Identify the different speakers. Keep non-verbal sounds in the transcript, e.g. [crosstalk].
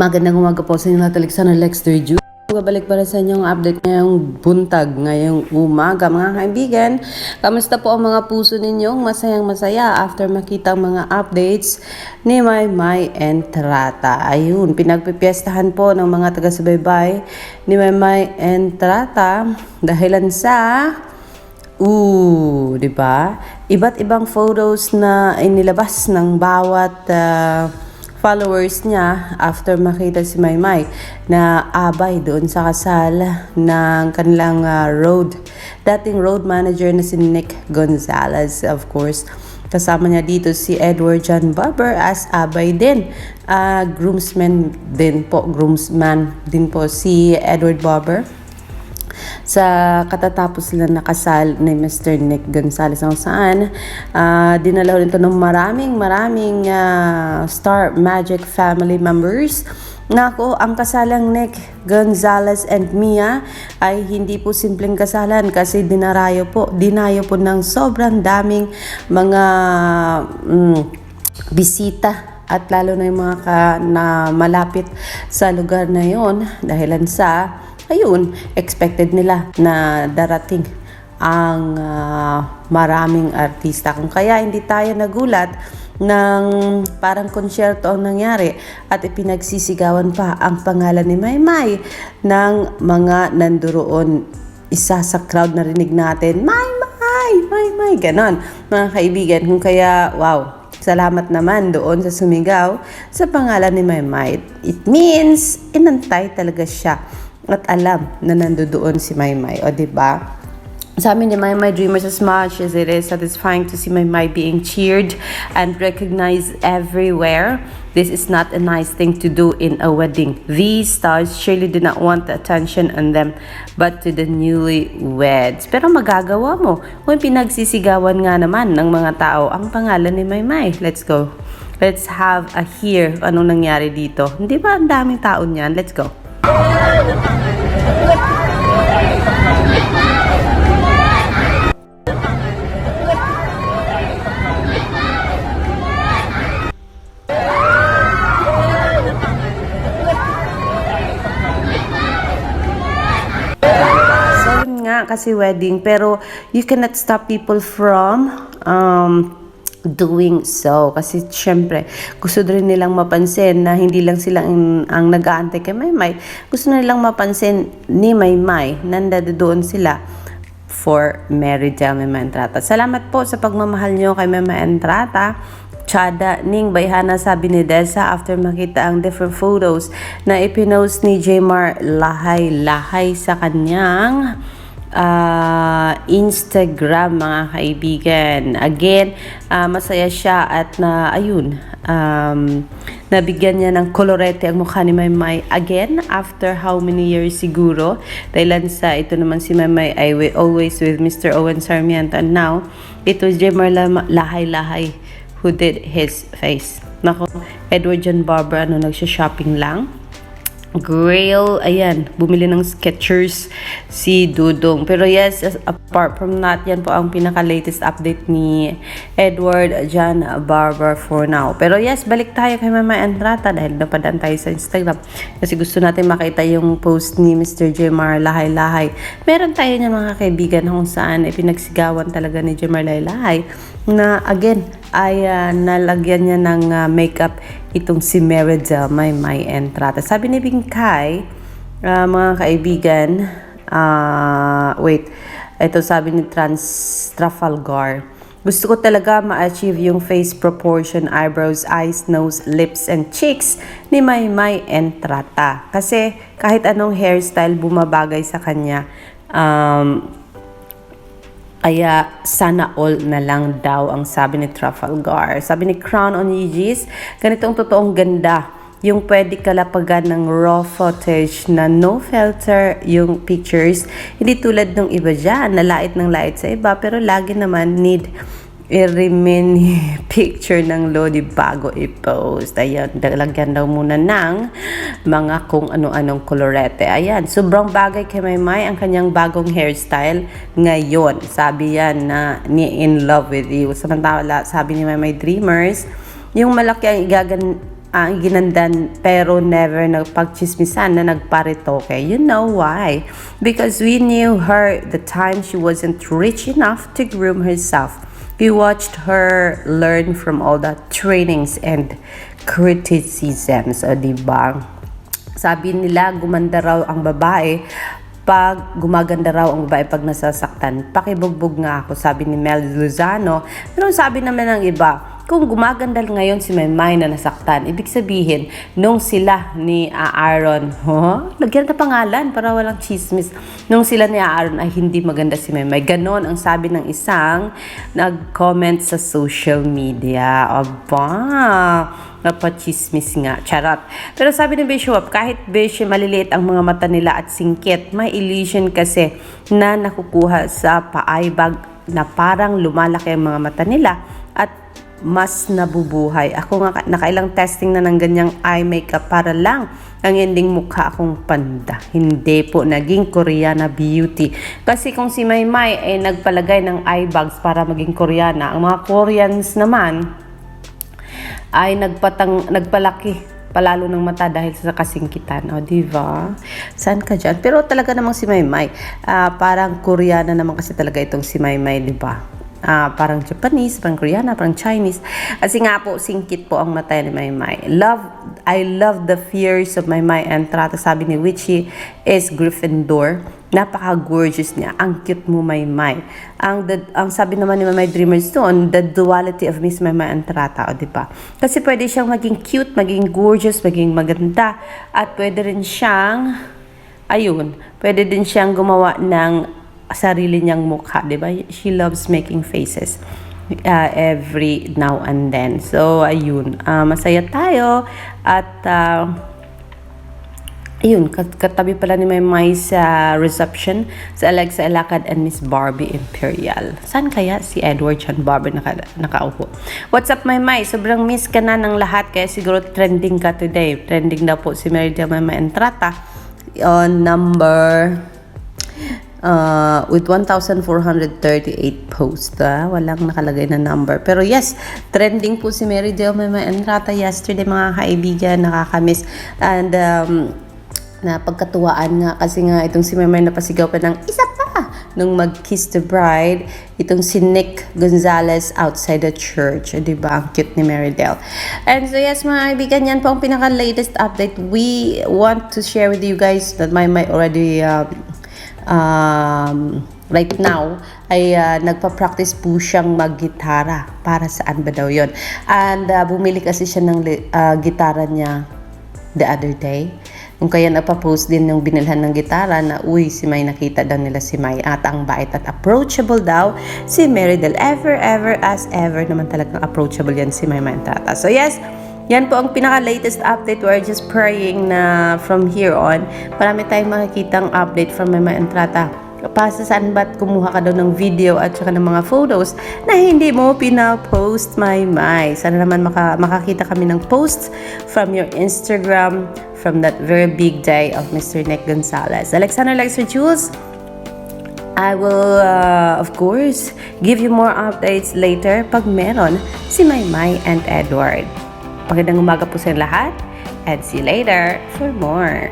Speaker 1: Magandang umaga po sa inyo lahat. Alexander Lexter Ju. Babalik para sa inyong update ngayong buntag, ngayong umaga mga kaibigan. Kamusta po ang mga puso ninyong masayang masaya after makita ang mga updates ni May May Entrata. Ayun, pinagpipiestahan po ng mga taga-subaybay ni May May Entrata dahilan sa Ooh, 'di ba? Iba't ibang photos na inilabas ng bawat ah, followers niya after makita si Maymay na abay doon sa kasal ng kanilang ah, road. Dating road manager na si Nick Gonzalez of course. Kasama niya dito si Edward John Barber as abay din. Ah, groomsman din po groomsman din po si Edward Barber sa katatapos sila nakasal ni Mr. Nick Gonzalez kung saan ah, dinala rin ito ng maraming maraming ah, Star Magic family members Nako, ang kasalang Nick Gonzalez and Mia ay hindi po simpleng kasalan kasi dinarayo po, dinayo po ng sobrang daming mga mm, bisita at lalo na yung mga ka, na malapit sa lugar na yon dahilan sa ayun, expected nila na darating ang ah, maraming artista. Kung kaya hindi tayo nagulat ng parang konsyerto ang nangyari at ipinagsisigawan pa ang pangalan ni Maymay ng mga nanduroon. Isa sa crowd na rinig natin, Maymay! Maymay! Ganon. Mga kaibigan, kung kaya, wow, Salamat naman doon sa sumigaw sa pangalan ni Maymay. It means, inantay talaga siya at alam na nandoon si Maymay. O, di ba? Sabi ni Maymay Dreamers, as much as it is satisfying to see Maymay being cheered and recognized everywhere, this is not a nice thing to do in a wedding. These stars surely do not want the attention on them, but to the newlyweds. Pero magagawa mo kung pinagsisigawan nga naman ng mga tao ang pangalan ni Maymay. Let's go. Let's have a hear anong nangyari dito. Hindi ba ang daming tao niyan? Let's go. Kasi wedding. Pero, you cannot stop people from um, doing so. Kasi, syempre, gusto rin nilang mapansin na hindi lang sila ang, ang nag-aantay kay Maymay. Gusto nilang mapansin ni Maymay na doon sila for Mary Del Mema Entrata. Salamat po sa pagmamahal nyo kay Mema Entrata. Chada Ning Bayhana sabi ni Desa after makita ang different photos na ipinost ni Jmar lahay-lahay sa kanyang ah, Instagram mga kaibigan. Again, ah, masaya siya at na ayun, um, nabigyan niya ng kolorete ang mukha ni Maymay again after how many years siguro. Dahil sa ito naman si Maymay ay always with Mr. Owen Sarmiento and now it was Jemar Lahay-Lahay who did his face. Nako, Edward John Barber, ano, nagsha-shopping lang. Grail, ayan, bumili ng Skechers si Dudong. Pero yes, apart from that, yan po ang pinaka-latest update ni Edward John Barber for now. Pero yes, balik tayo kay Mama Entrata dahil napadaan tayo sa Instagram. Kasi gusto natin makita yung post ni Mr. Jemar Lahay-Lahay. Meron tayo niyan mga kaibigan kung saan ay pinagsigawan talaga ni Jemar Lahay-Lahay na again, ay ah, nalagyan niya ng ah, makeup itong si Meredel May May Entrata. Sabi ni Bingkay, ah, mga kaibigan, ah, wait, ito sabi ni Trans Trafalgar, gusto ko talaga ma-achieve yung face proportion, eyebrows, eyes, nose, lips, and cheeks ni May May Entrata. Kasi kahit anong hairstyle bumabagay sa kanya, um, kaya sana all na lang daw ang sabi ni Trafalgar. Sabi ni Crown on Yeezy's, ganito ang totoong ganda. Yung pwede kalapagan ng raw footage na no filter yung pictures. Hindi tulad ng iba dyan, na lait ng lait sa iba. Pero lagi naman need i-remain [laughs] picture ng Lodi bago i-post. Ayan, lagyan daw muna ng mga kung ano-anong kolorete. Ayan, sobrang bagay kay Maymay ang kanyang bagong hairstyle ngayon. Sabi yan na ni in love with you. Samantala, sabi ni Maymay Dreamers, yung malaki ang igagan ang ginandan pero never nagpagchismisan na nagparitoke. You know why? Because we knew her the time she wasn't rich enough to groom herself. We watched her learn from all the trainings and criticisms. O, diba? Sabi nila, gumanda raw ang babae pag gumaganda raw ang babae pag nasasaktan. Pakibugbog nga ako, sabi ni Mel Luzano. Pero sabi naman ng iba, kung gumaganda ngayon si Maymay na nasaktan, ibig sabihin, nung sila ni Aaron, [laughs] huh? lagyan na pangalan para walang chismis, nung sila ni Aaron ay hindi maganda si Maymay. Ganon ang sabi ng isang nag-comment sa social media. Aba, napachismis nga. Charot. Pero sabi ni Bishop, kahit Bishop maliliit ang mga mata nila at singkit, may illusion kasi na nakukuha sa paaybag na parang lumalaki ang mga mata nila at mas nabubuhay. Ako nga nakailang testing na ng ganyang eye makeup para lang ang ending mukha akong panda. Hindi po naging Koreana beauty. Kasi kung si Maymay ay nagpalagay ng eye bags para maging Koreana, ang mga Koreans naman ay nagpatang nagpalaki palalo ng mata dahil sa kasingkitan. O, di ba? Saan ka dyan? Pero talaga namang si Maymay, ah, parang Koreana naman kasi talaga itong si Maymay, di ba? Ah, parang Japanese, parang Koreana, parang Chinese. Kasi nga po, singkit po ang mata ni Maymay. Love, I love the fears of Maymay and Trata. Sabi ni Witchy is Gryffindor. Napaka-gorgeous niya. Ang cute mo, Maymay. Ang, the, ang sabi naman ni Maymay Dreamers doon, the duality of Miss Maymay and Trata. O, di ba? Kasi pwede siyang maging cute, maging gorgeous, maging maganda. At pwede rin siyang, ayun, pwede din siyang gumawa ng sarili niyang mukha, 'di ba? She loves making faces uh, every now and then. So, ayun, uh, masaya tayo at uh, ayun, kat- katabi pala ni Maymay sa reception sa Alexa Elacad and Miss Barbie Imperial. Saan kaya si Edward Chan Barbie naka, nakaupo? What's up, Maymay? Sobrang miss ka na ng lahat kaya siguro trending ka today. Trending daw po si Mary Del Maymay Entrata on number uh, with 1,438 posts. Ah. Walang nakalagay na number. Pero yes, trending po si Mary Del Mema Enrata yesterday mga kaibigan, nakakamiss. And um, na pagkatuwaan nga kasi nga itong si Mermay napasigaw pa ng isa pa nung mag-kiss the bride itong si Nick Gonzalez outside the church di ba ang cute ni Meridel and so yes mga kaibigan yan po ang pinaka latest update we want to share with you guys that my my already uh, um, right now ay uh, nagpa-practice po siyang mag-gitara. Para saan ba daw yon? And uh, bumili kasi siya ng uh, gitara niya the other day. Kung kaya napapost din yung binilhan ng gitara na uy, si May nakita daw nila si May at ang bait at approachable daw si Mary ever, ever, as ever naman talagang approachable yan si May May Tata. So yes, yan po ang pinaka-latest update. We're just praying na from here on, marami tayong makikitang update from Mama Entrata. Pasa saan ba't kumuha ka daw ng video at saka ng mga photos na hindi mo pinapost, my my. Sana naman maka, makakita kami ng posts from your Instagram from that very big day of Mr. Nick Gonzalez. Alexander Lexer Jules, I will, uh, of course, give you more updates later pag meron si Maymay and Edward. Magandang umaga po sa lahat and see you later for more.